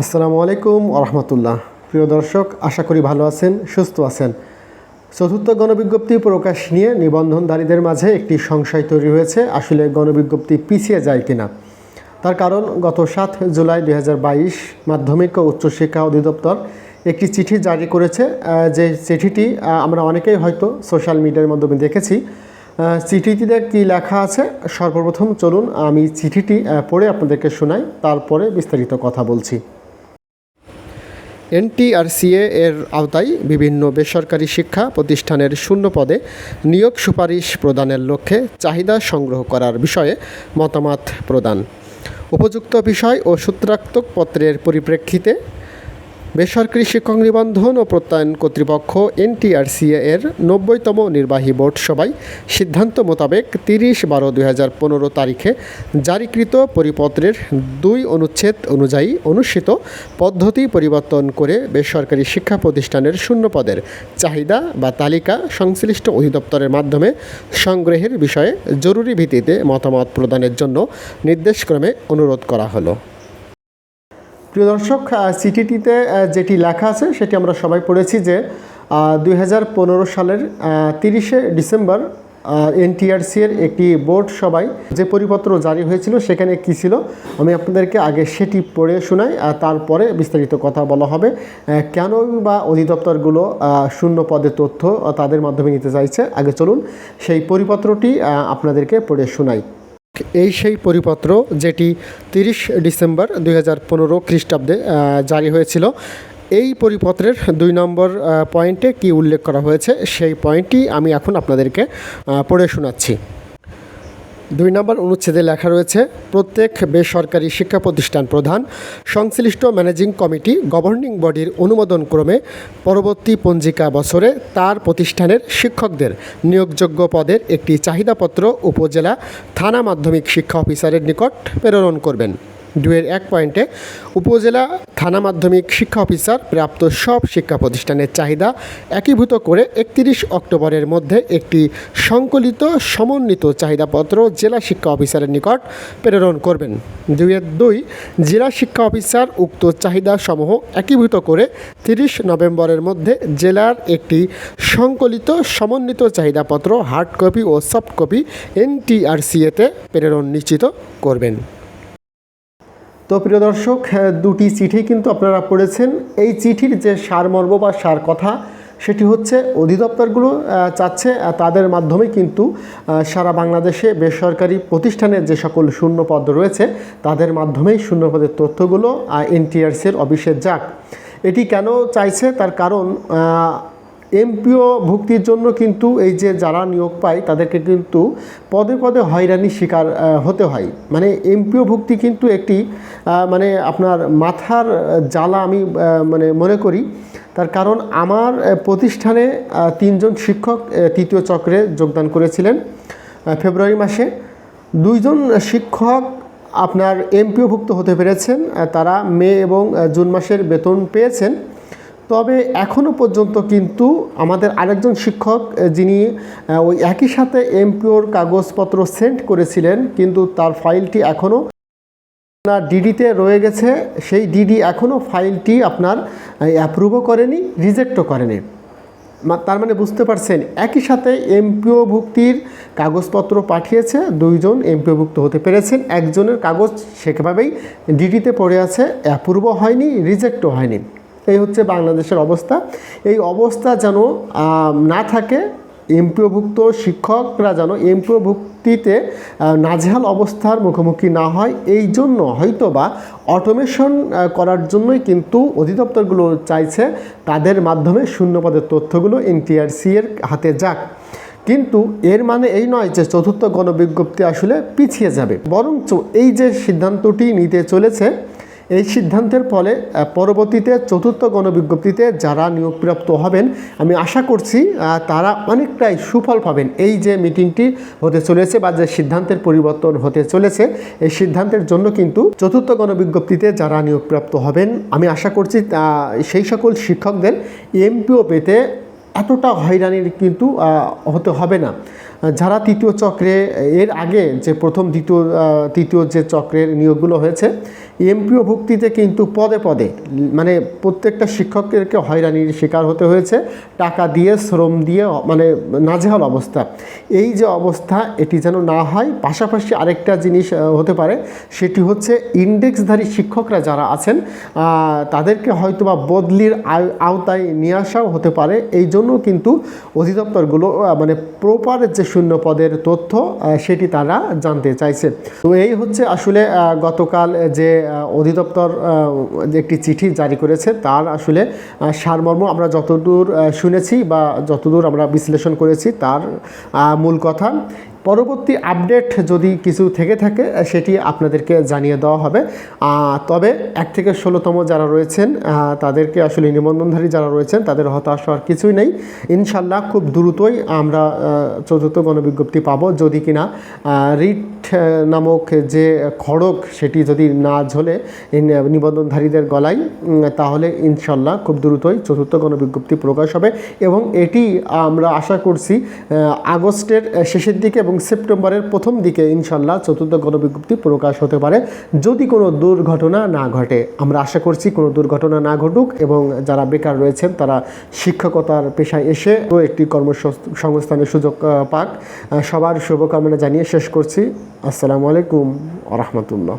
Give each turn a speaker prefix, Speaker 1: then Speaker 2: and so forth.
Speaker 1: আসসালামু আলাইকুম আরহামতুল্লাহ প্রিয় দর্শক, আশা করি ভালো আছেন, সুস্থ আছেন। চতুর্থ গণবিজ্ঞপ্তি প্রকাশ নিয়ে নিবন্ধনধারীদের মাঝে একটি সংশয় তৈরি হয়েছে, আসলে গণবিজ্ঞপ্তি পিছিয়ে যায় কিনা। তার কারণ, গত সাত জুলাই দু হাজার বাইশ মাধ্যমিক ও উচ্চশিক্ষা অধিদপ্তর একটি চিঠি জারি করেছে যে চিঠিটি আমরা অনেকেই হয়তো সোশ্যাল মিডিয়ার মাধ্যমে দেখেছি। চিঠিটিতে কি লেখা আছে? সর্বপ্রথম চলুন আমি চিঠিটি পড়ে আপনাদেরকে শোনাই, তারপরে বিস্তারিত কথা বলছি। এনটিআরসিএ এর আওতায় বিভিন্ন বেসরকারি শিক্ষা প্রতিষ্ঠানের শূন্য পদে নিয়োগ সুপারিশ প্রদানের লক্ষ্যে চাহিদা সংগ্রহ করার বিষয়ে মতামত প্রদান। উপযুক্ত বিষয় ও সূত্রাত্মক পত্রের পরিপ্রেক্ষিতে বেসরকারি শিক্ষক নিবন্ধন ও প্রত্যয়ন কর্তৃপক্ষ এনটিআরসিএ এর নব্বইতম নির্বাহী বোর্ড সভায় সিদ্ধান্ত মোতাবেক তিরিশ বারো দুই হাজার পনেরো তারিখে জারিকৃত পরিপত্রের দুই অনুচ্ছেদ অনুযায়ী অনুষ্ঠিত পদ্ধতি পরিবর্তন করে বেসরকারি শিক্ষা প্রতিষ্ঠানের শূন্য পদের চাহিদা বা তালিকা সংশ্লিষ্ট অধিদপ্তরের মাধ্যমে সংগ্রহের বিষয়ে জরুরি ভিত্তিতে মতামত প্রদানের জন্য নির্দেশক্রমে অনুরোধ করা হলো। প্রিয় দর্শক চিঠিটিতে যেটি লেখা আছে, সেটি আমরা সবাই পড়েছি যে দু হাজার পনেরো সালের তিরিশে ডিসেম্বর এনটিআরসি এর একটি বোর্ড সভায় যে পরিপত্র জারি হয়েছিল, সেখানে কি ছিল, আমি আপনাদেরকে আগে সেটি পড়ে শোনাই তারপরে বিস্তারিত কথা বলা হবে কেন বা অধিদপ্তরগুলো শূন্য পদে তথ্য তাদের মাধ্যমে নিতে চাইছে। আগে চলুন, সেই পরিপত্রটি আপনাদেরকে পড়ে শোনাই। এই সেই পরিপত্র যেটি তিরিশ ডিসেম্বর দুই হাজার পনেরো খ্রিস্টাব্দে জারি হয়েছিল। এই পরিপত্রের দুই নম্বর পয়েন্টে কি উল্লেখ করা হয়েছে? সেই পয়েন্টটি আমি এখন আপনাদেরকে পড়ে শোনাচ্ছি। দুই নম্বর অনুচ্ছেদে লেখা রয়েছে, প্রত্যেক বেসরকারি শিক্ষা প্রতিষ্ঠান প্রধান, সংশ্লিষ্ট ম্যানেজিং কমিটি, গভর্নিং বডির অনুমোদন ক্রমে পরবর্তী পঞ্জিকা বছরে তার প্রতিষ্ঠানের শিক্ষকদের নিয়োগযোগ্য পদের একটি চাহিদাপত্র উপজেলা থানা মাধ্যমিক শিক্ষা অফিসারের নিকট প্রেরণ করবেন। দুয়ের এক পয়েন্টে উপজেলা থানা মাধ্যমিক শিক্ষা অফিসার প্রাপ্ত সব শিক্ষা প্রতিষ্ঠানের চাহিদা একীভূত করে একত্রিশ অক্টোবরের মধ্যে একটি সংকলিত সমন্বিত চাহিদাপত্র জেলা শিক্ষা অফিসারের নিকট প্রেরণ করবেন। দুইয়ের দুই জেলা শিক্ষা অফিসার উক্ত চাহিদা সমূহ একীভূত করে তিরিশ নভেম্বরের মধ্যে জেলার একটি সংকলিত সমন্বিত চাহিদাপত্র হার্ড কপি ও সফট কপি এনটিআরসিএতে প্রেরণ নিশ্চিত করবেন। তো প্রিয় দর্শক দুটি চিঠি কিন্তু আপনারা পড়েছেন। এই চিঠির যে সারমর্ম বা সার কথা, সেটি হচ্ছে অধিদপ্তরগুলো চাচ্ছে তাদের মাধ্যমে কিন্তু সারা বাংলাদেশে বেসরকারি প্রতিষ্ঠানের যে সকল শূন্য পদ রয়েছে, তাদের মাধ্যমেই শূন্য পদের তথ্যগুলো এনটিআরসির অফিসে যাক। এটি কেন চাইছে? তার কারণ এমপিও ভুক্তির জন্য কিন্তু এই যে যারা নিয়োগ পায়, তাদেরকে কিন্তু পদে পদে হয়রানি শিকার হতে হয়। মানে এমপিও ভুক্তি কিন্তু একটি মানে আপনার মাথার জ্বালা আমি মানে মনে করি। তার কারণ আমার প্রতিষ্ঠানে তিনজন শিক্ষক তৃতীয় চক্রে যোগদান করেছিলেন ফেব্রুয়ারি মাসে। দুইজন শিক্ষক আপনার এমপিওভুক্ত হতে পেরেছেন তারা মে এবং জুন মাসের বেতন পেয়েছেন। তবে এখনও পর্যন্ত কিন্তু আমাদের আরেকজন শিক্ষক যিনি ওই একই সাথে এমপিওর কাগজপত্র সেন্ড করেছিলেন, কিন্তু তার ফাইলটি এখনও আপনার ডিডিতে রয়ে গেছে। সেই ডিডি এখনও ফাইলটি আপনার অ্যাপ্রুভও করেনি রিজেক্টও করেনি। তার মানে বুঝতে পারছেন, একই সাথে এমপিও ভুক্তির কাগজপত্র পাঠিয়েছে, দুইজন এমপিও ভুক্ত হতে পেরেছেন, একজনের কাগজ সেভাবেই ডিডিতে পড়ে আছে অ্যাপ্রুভও হয়নি রিজেক্টও হয়নি। এই হচ্ছে বাংলাদেশের অবস্থা। এই অবস্থা যেন না থাকে, এমপিওভুক্ত শিক্ষকরা যেন এমপিওভুক্তিতে নাজেহাল অবস্থার মুখোমুখি না হয়, এই জন্য হয়তো বা অটোমেশন করার জন্যই কিন্তু অধিদপ্তরগুলো চাইছে তাদের মাধ্যমে শূন্যপদের তথ্যগুলো এনটিআরসি এর হাতে যাক। কিন্তু এর মানে এই নয় যে চতুর্থ গণবিজ্ঞপ্তি আসলে পিছিয়ে যাবে। বরঞ্চ এই যে সিদ্ধান্তটি নিতে চলেছে এই সিদ্ধান্তের ফলে পরবর্তীতে চতুর্থ গণবিজ্ঞপ্তিতে যারা নিয়োগপ্রাপ্ত হবেন, আমি আশা করছি তারা অনেকটাই সুফল পাবেন। এই যে মিটিংটি হতে চলেছে বা যে সিদ্ধান্তের পরিবর্তন হতে চলেছে, এই সিদ্ধান্তের জন্য কিন্তু চতুর্থ গণবিজ্ঞপ্তিতে যারা নিয়োগপ্রাপ্ত হবেন, আমি আশা করছি সেই সকল শিক্ষকদের এমপিও পেতে এতটা হয়রানির কিন্তু হতে হবে না। যারা তৃতীয় চক্রে, এর আগে যে প্রথম দ্বিতীয় তৃতীয় যে চক্রের নিয়োগগুলো হয়েছে, এমপিও ভুক্তিতে কিন্তু পদে পদে মানে প্রত্যেকটা শিক্ষকদেরকে হয়রানির শিকার হতে হয়েছে, টাকা দিয়ে, শ্রম দিয়ে মানে নাজেহাল অবস্থা। এই যে অবস্থা, এটি যেন না হয়, পাশাপাশি আরেকটা জিনিস হতে পারে, সেটি হচ্ছে ইন্ডেক্সধারী শিক্ষকরা যারা আছেন তাদেরকে হয়তোবা বদলির আওতায় নিয়ে আসাও হতে পারে। এই জন্য কিন্তু অধিদপ্তরগুলো মানে প্রপার যে শূন্য পদের তথ্য সেটি তারা জানতে চাইছে। তো এই হচ্ছে আসলে গতকাল যে অধিদপ্তর একটি চিঠি জারি করেছে, তার আসলে সারমর্ম আমরা যতদূর শুনেছি বা যতদূর আমরা বিশ্লেষণ করেছি, তার মূল কথা। পরবর্তী আপডেট যদি কিছু থেকে থাকে, সেটি আপনাদেরকে জানিয়ে দেওয়া হবে। তবে এক থেকে ষোলোতম যারা রয়েছেন তাদেরকে আসলে নিবন্ধনধারী যারা রয়েছেন, তাদের হতাশ হওয়ার কিছুই নেই। ইনশাল্লাহ খুব দ্রুতই আমরা চতুর্থ গণবিজ্ঞপ্তি পাবো। যদি কিনা রিট নামক যে খড়ক সেটি যদি না ঝোলে নিবন্ধনধারীদের গলায় তাহলে ইনশাল্লাহ খুব দ্রুতই চতুর্থ গণবিজ্ঞপ্তি প্রকাশ হবে। এবং এটি আমরা আশা করছি আগস্টের শেষের দিকে এবং সেপ্টেম্বরের প্রথম দিকে ইনশাল্লাহ চতুর্থ গণবিজ্ঞপ্তি প্রকাশ হতে পারে। যদি কোনো দুর্ঘটনা না ঘটে, আমরা আশা করছি কোনো দুর্ঘটনা না ঘটুক এবং যারা বেকার রয়েছেন, তারা শিক্ষকতার পেশায় এসে একটি কর্মসংস্থানের সুযোগ পাক। সবার শুভকামনা জানিয়ে শেষ করছি। আসসালামু আলাইকুম রহমতুল্লাহ।